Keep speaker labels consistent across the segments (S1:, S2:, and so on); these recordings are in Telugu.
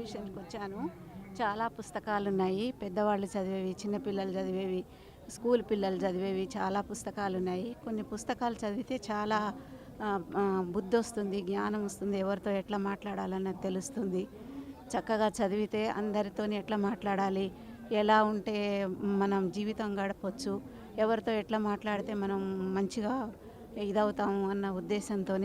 S1: ఎగ్జిబిషన్కి వచ్చాను. చాలా పుస్తకాలు ఉన్నాయి పెద్దవాళ్ళు చదివేవి చిన్నపిల్లలు చదివేవి స్కూల్ పిల్లలు చదివేవి చాలా పుస్తకాలు ఉన్నాయి కొన్ని పుస్తకాలు చదివితే చాలా బుద్ధి వస్తుంది జ్ఞానం వస్తుంది ఎవరితో ఎట్లా మాట్లాడాలన్నది తెలుస్తుంది. చక్కగా చదివితే అందరితోని ఎట్లా మాట్లాడాలి ఎలా ఉంటే మనం జీవితం గడపచ్చు ఎవరితో ఎట్లా మాట్లాడితే మనం మంచిగా ఇదవుతాము అన్న ఉద్దేశంతో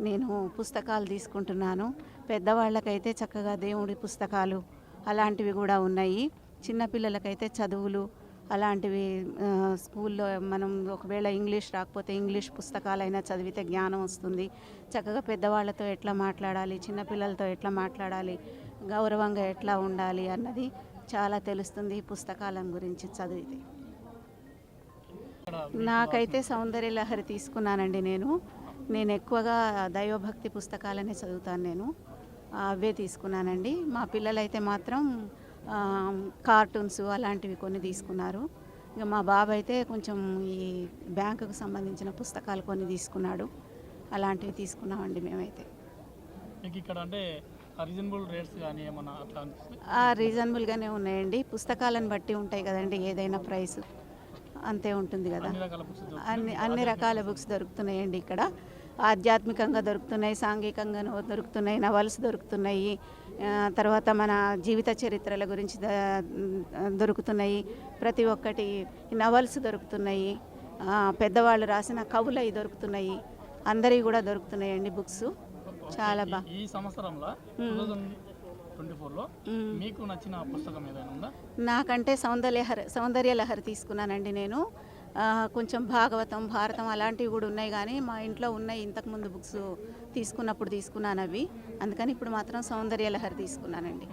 S1: నేను పుస్తకాలు తీసుకుంటున్నాను. పెద్దవాళ్ళకైతే చక్కగా దేవుడి పుస్తకాలు అలాంటివి కూడా ఉన్నాయి. చిన్నపిల్లలకైతే చదువులు అలాంటివి స్కూల్లో మనం ఒకవేళ ఇంగ్లీష్ రాకపోతే ఇంగ్లీష్ పుస్తకాలైనా చదివితే జ్ఞానం వస్తుంది. చక్కగా పెద్దవాళ్ళతో ఎట్లా మాట్లాడాలి చిన్నపిల్లలతో ఎట్లా మాట్లాడాలి గౌరవంగా ఎట్లా ఉండాలి అన్నది చాలా తెలుస్తుంది ఈ పుస్తకాల గురించి చదివితే. నాకైతే సౌందర్య లహరి తీసుకున్నానండి నేను. నేను ఎక్కువగా దైవభక్తి పుస్తకాలనే చదువుతాను నేను. అవే తీసుకున్నానండి. మా పిల్లలైతే మాత్రం కార్టూన్స్ అలాంటివి కొన్ని తీసుకున్నారు. ఇక మా బాబు అయితే కొంచెం ఈ బ్యాంకుకు సంబంధించిన పుస్తకాలు కొన్ని తీసుకున్నాడు. అలాంటివి తీసుకున్నామండి మేమైతే.
S2: ఇక్కడ అంటే రీజనబుల్ రేట్స్ కానీ ఏమన్నా
S1: రీజనబుల్గానే ఉన్నాయండి. పుస్తకాలను బట్టి ఉంటాయి కదండి ఏదైనా ప్రైస్. అంతే ఉంటుంది కదా.
S2: అన్ని
S1: అన్ని రకాల బుక్స్ దొరుకుతున్నాయండి ఇక్కడ. ఆధ్యాత్మికంగా దొరుకుతున్నాయి సాంఘికంగా దొరుకుతున్నాయి నవల్స్ దొరుకుతున్నాయి తర్వాత మన జీవిత చరిత్రల గురించి దొరుకుతున్నాయి. ప్రతి ఒక్కటి నవల్స్ దొరుకుతున్నాయి. పెద్దవాళ్ళు రాసిన కవులవి దొరుకుతున్నాయి. అందరివి కూడా దొరుకుతున్నాయండి బుక్స్ చాలా బా
S2: ఈ సంవత్సరంలో ట్వంటీ ఫోర్లో. మీకు నచ్చిన పుస్తకం ఏదైనా ఉందా?
S1: నాకంటే సౌందర్యహర సౌందర్య లహరి తీసుకున్నానండి నేను. కొంచెం భాగవతం భారతం అలాంటివి కూడా ఉన్నాయి కానీ మా ఇంట్లో ఉన్నాయి. ఇంతకుముందు బుక్స్ తీసుకున్నప్పుడు తీసుకున్నాను అవి. అందుకని ఇప్పుడు మాత్రం సౌందర్య లహరి తీసుకున్నానండి